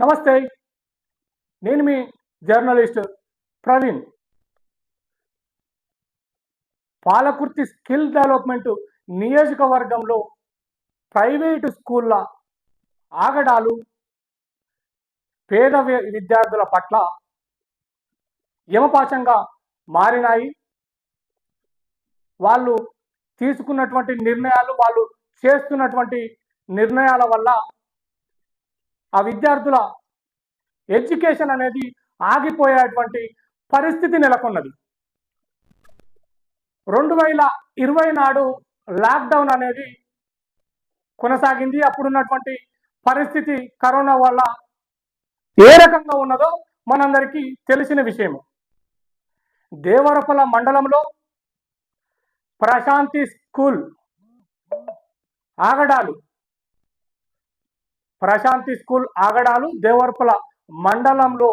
నమస్తే. నేను మీ journalist Praveen. Palakurthi skill development నియోజకవర్గంలో ప్రైవేటు స్కూళ్ళ ఆగడాలు పేద విద్యార్థుల పట్ల యమపాశంగా మారినాయి. వాళ్ళు తీసుకున్నటువంటి నిర్ణయాలు వాళ్ళు చేస్తున్నటువంటి నిర్ణయాల వల్ల ఆ విద్యార్థుల ఎడ్యుకేషన్ అనేది ఆగిపోయేటువంటి పరిస్థితి నెలకొన్నది. రెండు వేల ఇరవై నాడు లాక్డౌన్ అనేది కొనసాగింది. అప్పుడున్నటువంటి పరిస్థితి కరోనా వల్ల ఏ రకంగా ఉన్నదో మనందరికీ తెలిసిన విషయము దేవరపల మండలంలో ప్రశాంతి స్కూల్ ఆగడాలు ప్రశాంతి స్కూల్ ఆగడాలు దేవరపల మండలంలో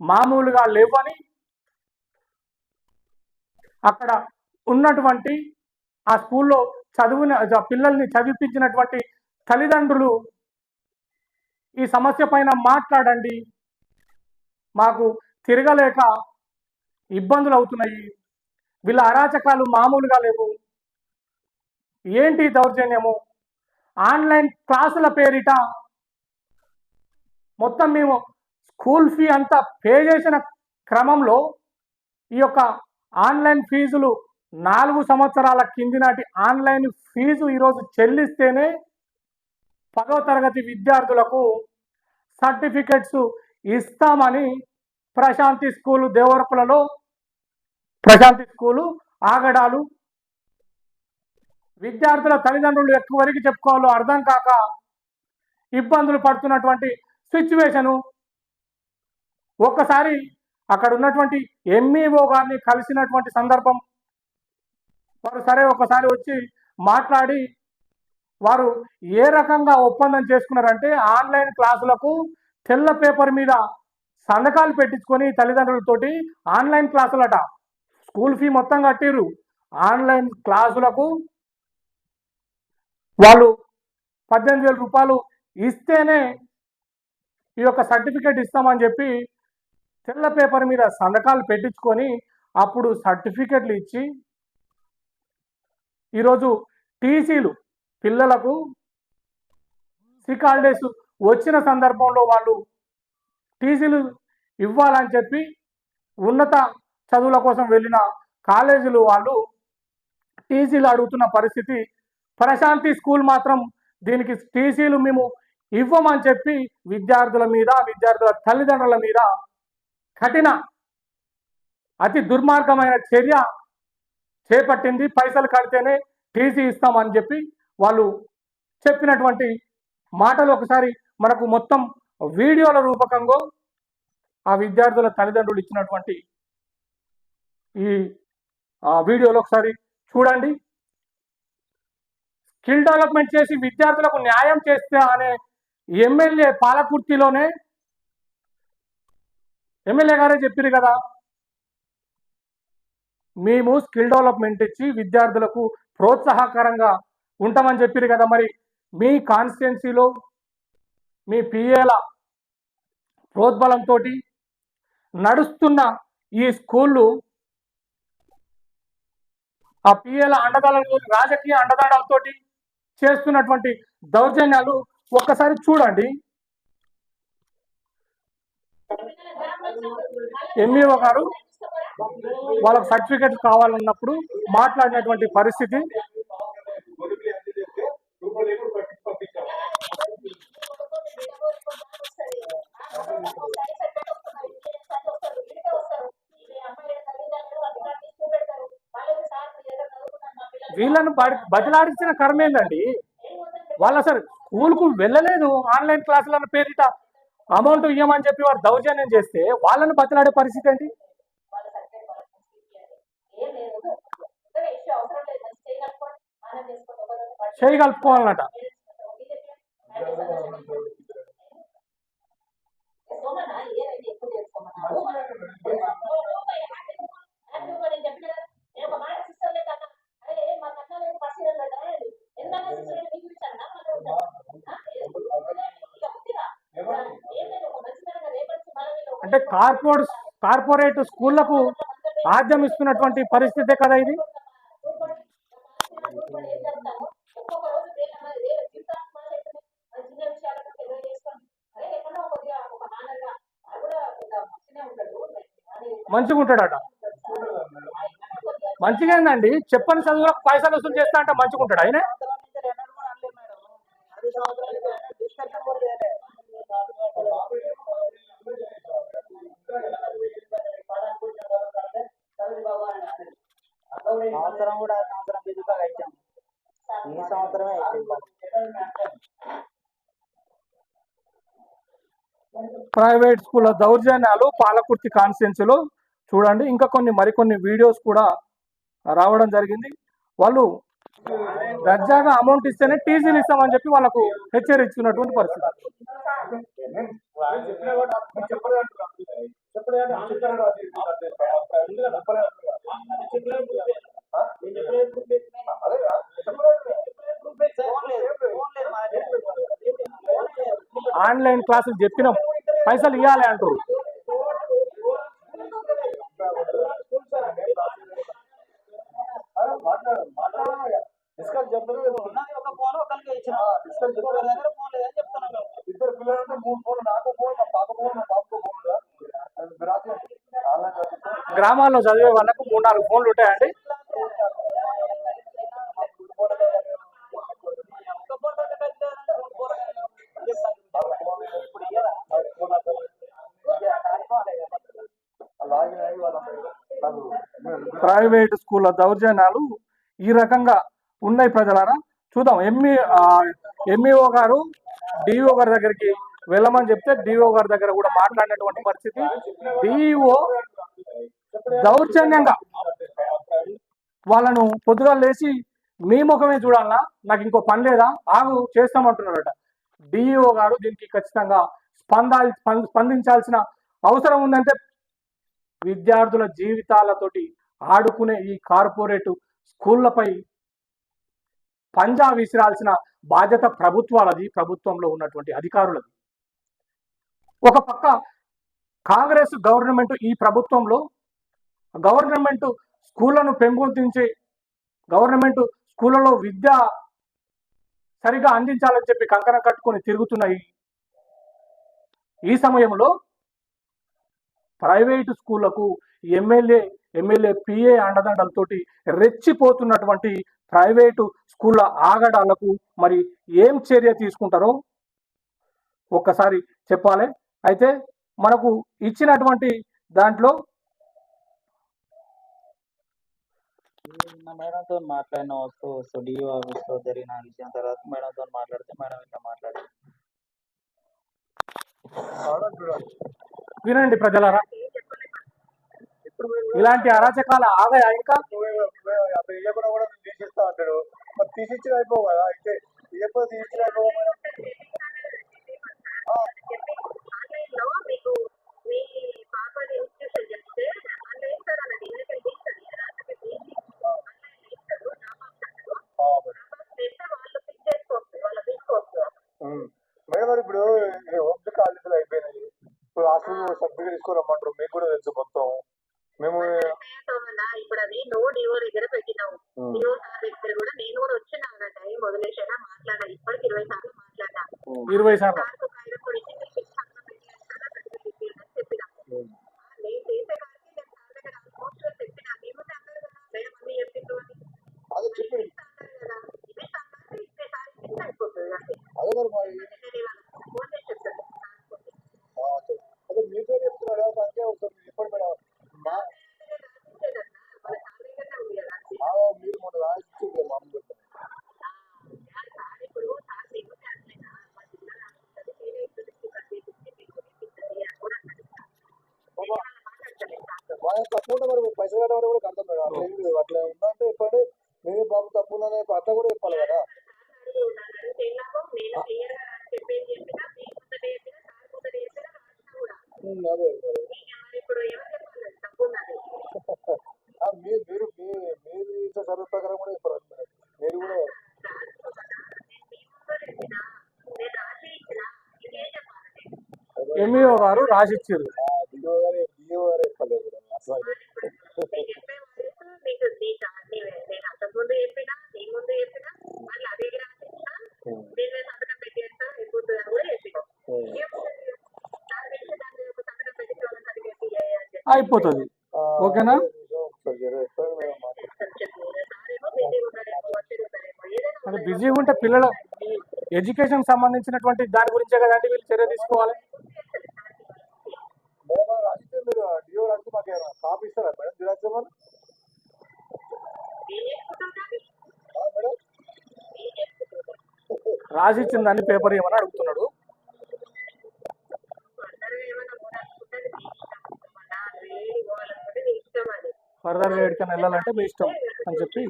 మామూలుగా లేవని అక్కడ ఉన్నటువంటి ఆ స్కూల్లో చదువున పిల్లల్ని చదివించినటువంటి తల్లిదండ్రులు ఈ సమస్య పైన మాట్లాడండి. మాకు తిరగలేక ఇబ్బందులు అవుతున్నాయి. వీళ్ళ అరాచకాలు మామూలుగా లేవు. ఏంటి దౌర్జన్యము? ఆన్లైన్ క్లాసుల పేరిట మొత్తం మేము స్కూల్ ఫీ అంతా పే చేసిన క్రమంలో ఈ యొక్క ఆన్లైన్ ఫీజులు నాలుగు సంవత్సరాల కింది నాటి ఆన్లైన్ ఫీజు ఈరోజు చెల్లిస్తేనే పదో తరగతి విద్యార్థులకు సర్టిఫికెట్స్ ఇస్తామని ప్రశాంతి స్కూలు దేవరపులలో ప్రశాంతి స్కూలు ఆగడాలు విద్యార్థుల తల్లిదండ్రులు ఎక్కువ వరకు చెప్పుకోవాలో అర్థం కాక ఇబ్బందులు పడుతున్నటువంటి సిచ్యువేషను ఒక్కసారి అక్కడ ఉన్నటువంటి ఎంఈఓ గారిని కలిసినటువంటి సందర్భం వారు సరే ఒకసారి వచ్చి మాట్లాడి వారు ఏ రకంగా ఒప్పందం చేసుకున్నారంటే ఆన్లైన్ క్లాసులకు తెల్ల పేపర్ మీద సంతకాలు పెట్టించుకొని తల్లిదండ్రులతోటి ఆన్లైన్ క్లాసులట. స్కూల్ ఫీ మొత్తం కట్టిర్రు. ఆన్లైన్ క్లాసులకు వాళ్ళు పద్దెనిమిది వేల రూపాయలు ఇస్తేనే ఈ యొక్క సర్టిఫికేట్ ఇస్తామని చెప్పి తెల్ల పేపర్ మీద సంతకాలు పెట్టించుకొని అప్పుడు సర్టిఫికెట్లు ఇచ్చి ఈరోజు టీసీలు పిల్లలకు సిక్ హాలిడేస్ వచ్చిన సందర్భంలో వాళ్ళు టీసీలు ఇవ్వాలని చెప్పి ఉన్నత చదువుల కోసం వెళ్ళిన కాలేజీలు వాళ్ళు టీసీలు అడుగుతున్న పరిస్థితి ప్రశాంతి స్కూల్ మాత్రం దీనికి టీసీలు మేము ఇవ్వమని చెప్పి విద్యార్థుల మీద విద్యార్థుల తల్లిదండ్రుల మీద కఠిన అతి దుర్మార్గమైన చర్య చేపట్టింది. పైసలు కడితేనే టీసీ ఇస్తామని చెప్పి వాళ్ళు చెప్పినటువంటి మాటలు ఒకసారి మనకు మొత్తం వీడియోల రూపకంగా ఆ విద్యార్థుల తల్లిదండ్రులు ఇచ్చినటువంటి ఈ వీడియోలో ఒకసారి చూడండి. స్కిల్ డెవలప్మెంట్ చేసి విద్యార్థులకు న్యాయం చేస్తే అనే ఎమ్మెల్యే పాలకుర్తిలోనే ఎమ్మెల్యే గారే చెప్పారు కదా. మేము స్కిల్ డెవలప్మెంట్ ఇచ్చి విద్యార్థులకు ప్రోత్సాహకరంగా ఉంటామని చెప్పారు కదా మరి. మీ కాన్స్టిట్యున్సీలో మీ పిఏల ప్రోద్బలంతో నడుస్తున్న ఈ స్కూళ్ళు ఆ పిఏల అండదాలు రాజకీయ అండదాడాలతోటి చేస్తున్నటువంటి దౌర్జన్యాలు ఒక్కసారి చూడండి. ఎంఈఓ గారు వాళ్ళకి సర్టిఫికేట్ కావాలన్నప్పుడు మాట్లాడినటువంటి పరిస్థితి. వీళ్ళను బదిలాడించిన కర్మ ఏందండి? వాళ్ళు అసలు స్కూల్కు వెళ్ళలేదు ఆన్లైన్ క్లాసుల పేరిట అమౌంట్ ఇవ్వమని చెప్పి వారు దౌర్జన్యం చేస్తే వాళ్ళను బతిలాడే పరిస్థితి ఏంటి? చేయి అంటే కార్పొరేట్ కార్పొరేట్ స్కూళ్ళకు ఆద్యం ఇస్తున్నటువంటి పరిస్థితే కదా ఇది? మంచిగా ఉంటాడట. మంచిగా ఏందండి? చెప్పని చదువులకు పైసలు వసూలు చేస్తా అంటే మంచిగా ఉంటాడు ఆయన? ప్రైవేట్ స్కూళ్ళ దౌర్జన్యాలు పాలకుర్తి కాన్స్టిట్యున్సీలో చూడండి. ఇంకా కొన్ని మరికొన్ని వీడియోస్ కూడా రావడం జరిగింది. వాళ్ళు దర్జాగా అమౌంట్ ఇస్తేనే టీజీలు ఇస్తామని చెప్పి వాళ్ళకు హెచ్చరించుకున్నటువంటి పరిస్థితి. ఆన్లైన్ క్లాసులు చెప్పినాం. పైసలు ఇవ్వాలి అంటారు. ఉన్నది ఒక ఫోన్ ఒకరికి ఇచ్చిన. ఒకరి దగ్గర ఫోన్ లేదని చెప్తున్నాను ఇద్దరు పిల్లలంటే మూడు ఫోన్లు నాకు ఫోన్ మా పాప ఫోన్ మా ఫోన్. గ్రామాల్లో చదివే వాళ్ళకు మూడు నాలుగు ఫోన్లు ప్రైవేట్ స్కూళ్ళ దౌర్జన్యాలు ఈ రకంగా ఉన్నాయి ప్రజలారా. చూద్దాం. ఎంఈ ఎంఈఓ గారు డిఓ గారి దగ్గరికి వెళ్ళమని చెప్తే డిఓ గారి దగ్గర కూడా మాట్లాడినటువంటి పరిస్థితి. డిఈఓ దౌర్జన్యంగా వాళ్ళను పొద్దుగా లేచి మీ ముఖమే చూడాలన్నా నాకు ఇంకో పని లేదా? ఆగు చేస్తామంటున్నారట. డిఈఓ గారు దీనికి ఖచ్చితంగా స్పందాలి స్పం- స్పందించాల్సిన అవసరం ఉందంటే విద్యార్థుల జీవితాలతోటి ఆడుకునే ఈ కార్పొరేట్ స్కూళ్ళపై పంజా విసిరాల్సిన బాధ్యత ప్రభుత్వాలది ప్రభుత్వంలో ఉన్నటువంటి అధికారులది. ఒక పక్క కాంగ్రెస్ గవర్నమెంట్ ఈ ప్రభుత్వంలో గవర్నమెంట్ స్కూళ్ళను పెంపొందించి గవర్నమెంట్ స్కూళ్ళలో విద్య సరిగా అందించాలని చెప్పి కంకణం కట్టుకొని తిరుగుతున్నాయి ఈ సమయంలో ప్రైవేటు స్కూళ్ళకు ఎమ్మెల్యే ఎమ్మెల్యే పిఏ అండదండలతోటి రెచ్చిపోతున్నటువంటి ప్రైవేటు స్కూళ్ళ ఆగడాలకు మరి ఏం చర్య తీసుకుంటారో ఒక్కసారి చెప్పాలి. అయితే మనకు ఇచ్చినటువంటి దాంట్లో మేడంతో మాట్లాడిన వస్తూ వస్తూ డిఓ ఆఫీస్లో జరిగిన విషయం తర్వాత మేడంతో మాట్లాడితే మేడం ఇట్లా మాట్లాడింది వినండి ప్రజలారా. ఇలాంటి అరాచకాల ఆదాయ ఇంకా అంటాడు. తీసిచ్చిన కదా. అయితే తీసిచ్చిన మేడం ఇప్పుడు హోమ్ కాలేజీలు అయిపోయినాయి. ఇప్పుడు హాస్టల్ సర్టిఫికేట్ తీసుకురమ్మంటారు. మీకు కూడా తెలుసు మొత్తం. మేము ఇప్పుడు అది నువ్వు డివో దగ్గర పెట్టినావు. డివో సార్ దగ్గర కూడా నేను కూడా వచ్చిన టైం వదిలేసానా మాట్లాడా ఇప్పటికి ఇరవై సార్లు మాట్లాడా. ఇరవై సార్లు. సార్కు కాగితం కూడా ఇచ్చి మీకు ఇచ్చాను, పెట్టి ఇచ్చాను అని చెప్పిన ఉమ్. నేను చేసే కాడికి నేను సార్ దగ్గర ఆల్మోస్ట్ చెప్పిన మేము అన్నారు కదా మేడం అన్ని చెప్పిండ్రు అని అదే చెప్పి అన్నారు కదా ఇదే సార్ ఇస్తే సార్ ఇస్తే అయిపోతుంది అంతే అదే మరి మరి నేను ఇవాళ ఫోన్ చేసి చెప్తాను సార్కు. ఆ, అదే. అదే మీ పేరు చెప్తున్నారా అందుకే ఒకసారి మీరు చెప్పండి మేడం మా నేను రాసిచ్చేదన్నా, మన సార్ దగ్గరనే ఉంది కదా అది. ఆ, మీరు మొన్న రాయించింది మామూలు ఆ, సార్ ఇప్పుడు సార్ మీకు అట్లేనా మా జిల్లా రాస్తుంది నేనే ఇప్పుడు కట్టేసి మీకు ఇప్పిస్తుంది అని కూడా అన్నాడు సార్. నేను ఇవాళ మాట్లాడతలేదు సార్తో. మరి పైసలు కట్టడం కూడా అర్థం మేడం. అట్లా ఏం లేదు. అట్లా ఉందంటే చెప్పండి. మీ బాబు తప్పు అనే అట్లా కూడా చెప్పాలి కదా. అదే మీరు మీరు మీ మీరు ఇచ్చే సర్వే ప్రకారం కూడా చెప్పారు మేడం. మీరు కూడా నేను ఎంఈఓ గారు రాసిచ్చారు ఆ, అది నేను చెప్పే వయసు మీకు నీకు నీ- నేను అంతకుముందు చెప్పినా నీ ముందు చెప్పినా మళ్ళీ అదే రాసిస్తా సంతకం పెట్టేస్తా అయిపోతుంది అని కూడా చెప్పి. ఓకేనా? అంటే బిజీగా ఉంటే పిల్లల ఎడ్యుకేషన్ సంబంధించినటువంటి దాని గురించే కదండి వీళ్ళు చర్య తీసుకోవాలి మేడం రాసిస్తే మీరు డిఓ రాసి మాకు ఏమైనా కాపీ ఇస్తారా మేడం జిరాక్స్ ఏమన్నా ఏం చేసుకుంటుంటారు ఆ, మేడం ఏం చేసుకుంటుంటారు రాసి ఇచ్చిందని పేపర్ ఏమని అడుగుతున్నాడు అందరూ ఏమైనా పోరాడుకుంటే నీ ఇష్టం మళ్ళా వేడి పోవాలనుకుంటే నీ ఇష్టం అది ఫర్దర్ ఎక్కడికైనా వెళ్ళాలంటే మీ ఇష్టం అని చెప్పి చూద్దాం మేడం వన్ టూ రాసిచ్చిన పేపర్ ఏమని అడుగుతున్నాడు? ఫర్దర్ వేడికని వెళ్ళాలంటే మీ ఇష్టం అని చెప్పి.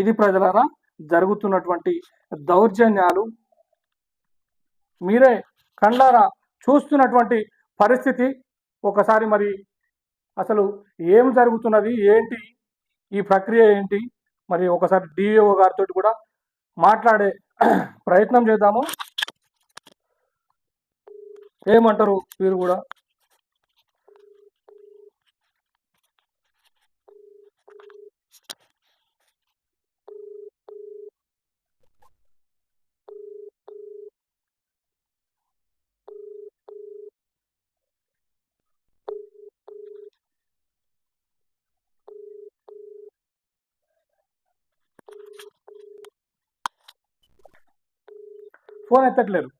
ఇది ప్రజలారా జరుగుతున్నటువంటి దౌర్జన్యాలు మీరే కండ్లారా చూస్తున్నటువంటి పరిస్థితి. ఒకసారి మరి అసలు ఏం జరుగుతున్నది? ఏంటి? ఈ ప్రక్రియ ఏంటి? మరి ఒకసారి డిఓ గారితో కూడా మాట్లాడే ప్రయత్నం చేద్దాము. ఏమంటారు మీరు కూడా? Phone ఎత్తట్లేరు.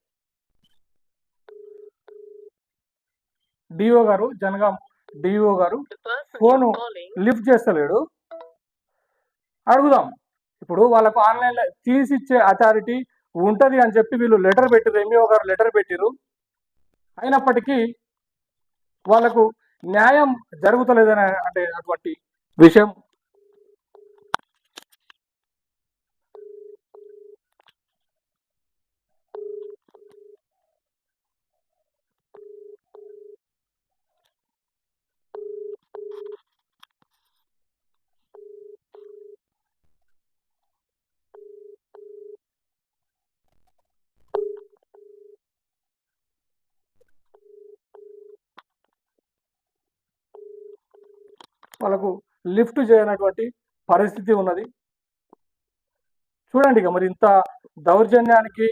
DO garu Jangaon DO garu phone lift చేస్తలేడు. అడుగుదాం. ఇప్పుడు వాళ్ళకు ఆన్లైన్లో తీసిచ్చే అథారిటీ ఉంటుంది అని చెప్పి వీళ్ళు లెటర్ పెట్టిరు ఎంఈఓ గారు లెటర్ పెట్టిరు అయినప్పటికీ వాళ్ళకు న్యాయం జరుగుతలేదని అంటే అటువంటి విషయం వాళ్ళకు లిఫ్ట్ చేయనటువంటి పరిస్థితి ఉన్నది. చూడండి ఇక మరి ఇంత దౌర్జన్యానికి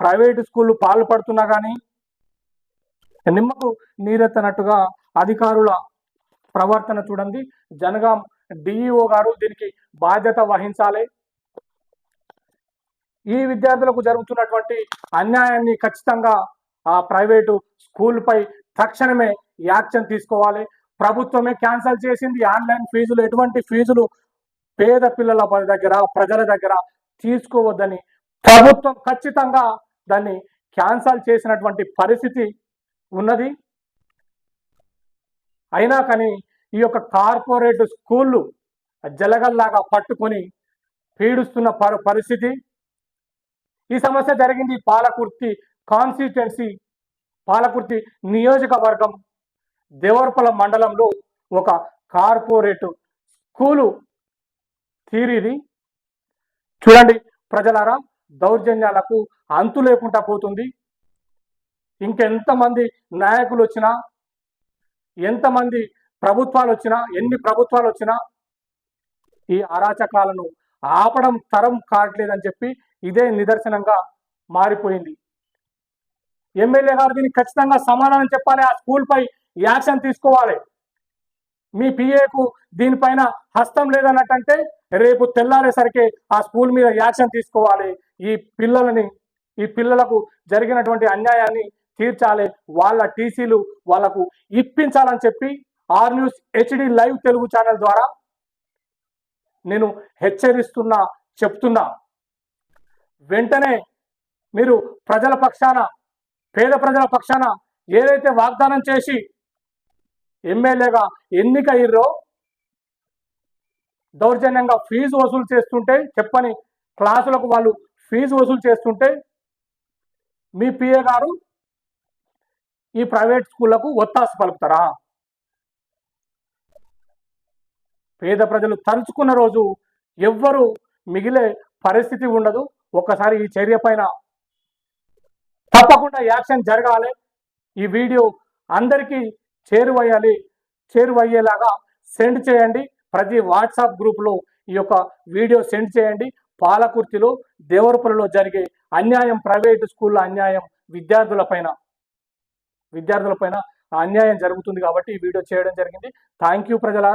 ప్రైవేటు స్కూళ్ళు పాల్పడుతున్నా కానీ నిమ్మకు నీరెత్తనట్టుగా అధికారుల ప్రవర్తన చూడండి. జనగాం డిఈఓ గారు దీనికి బాధ్యత వహించాలి. ఈ విద్యార్థులకు జరుగుతున్నటువంటి అన్యాయాన్ని ఖచ్చితంగా ఆ ప్రైవేటు స్కూల్పై తక్షణమే యాక్షన్ తీసుకోవాలి. ప్రభుత్వమే క్యాన్సిల్ చేసింది. ఆన్లైన్ ఫీజులు ఎటువంటి ఫీజులు పేద పిల్లల దగ్గర ప్రజల దగ్గర తీసుకోవద్దని ప్రభుత్వం ఖచ్చితంగా దాన్ని క్యాన్సల్ చేసినటువంటి పరిస్థితి ఉన్నది. అయినా కానీ ఈ యొక్క కార్పొరేట్ స్కూళ్ళు జలగల్లాగా పట్టుకొని పీడిస్తున్న పరిస్థితి. ఈ సమస్య జరిగింది పాలకుర్తి కాన్స్టిట్యున్సీ పాలకుర్తి నియోజకవర్గం దేవరపల మండలంలో ఒక కార్పొరేట్ స్కూలు తీరిది. చూడండి ప్రజలారా దౌర్జన్యాలకు అంతు లేకుండా పోతుంది. ఇంకెంతమంది నాయకులు వచ్చినా ఎంతమంది ప్రభుత్వాలు వచ్చినా ఎన్ని ప్రభుత్వాలు వచ్చినా ఈ అరాచకాలను ఆపడం తరం కావట్లేదని చెప్పి ఇదే నిదర్శనంగా మారిపోయింది. ఎమ్మెల్యే గారు దీనికి ఖచ్చితంగా సమాధానం చెప్పాలి. ఆ స్కూల్పై యాక్షన్ తీసుకోవాలి. మీ పిఏకు దీనిపైన హస్తం లేదన్నట్టంటే రేపు తెల్లారేసరికి ఆ స్కూల్ మీద యాక్షన్ తీసుకోవాలి. ఈ పిల్లలని ఈ పిల్లలకు జరిగినటువంటి అన్యాయాన్ని తీర్చాలి. వాళ్ళ టీసీలు వాళ్ళకు ఇప్పించాలని చెప్పి R news HD live Telugu channel ద్వారా నేను హెచ్చరిస్తున్నా చెప్తున్నా. వెంటనే మీరు ప్రజల పక్షాన పేద ప్రజల పక్షాన ఏదైతే వాగ్దానం చేసి ఎమ్మెల్యేగా ఎన్నిక దౌర్జన్యంగా ఫీజు వసూలు చేస్తుంటే చెప్పని క్లాసులకు వాళ్ళు ఫీజు వసూలు చేస్తుంటే మీ పిఏ గారు ఈ ప్రైవేట్ స్కూళ్ళకు ఒత్తాసు పలుకుతారా? పేద ప్రజలు తలుచుకున్న రోజు ఎవ్వరు మిగిలే పరిస్థితి ఉండదు. ఒక్కసారి ఈ చర్య పైన తప్పకుండా యాక్షన్ జరగాలి. ఈ వీడియో అందరికీ చేరువయ్యాలి. చేరువయ్యేలాగా సెండ్ చేయండి. ప్రతి వాట్సాప్ గ్రూప్లో ఈ యొక్క వీడియో సెండ్ చేయండి. పాలకుర్తిలో దేవరపల్లిలో జరిగే అన్యాయం ప్రైవేటు స్కూళ్ళ అన్యాయం విద్యార్థులపైన విద్యార్థులపైన అన్యాయం జరుగుతుంది కాబట్టి ఈ వీడియో చేయడం జరిగింది. థ్యాంక్ యూ ప్రజలారా.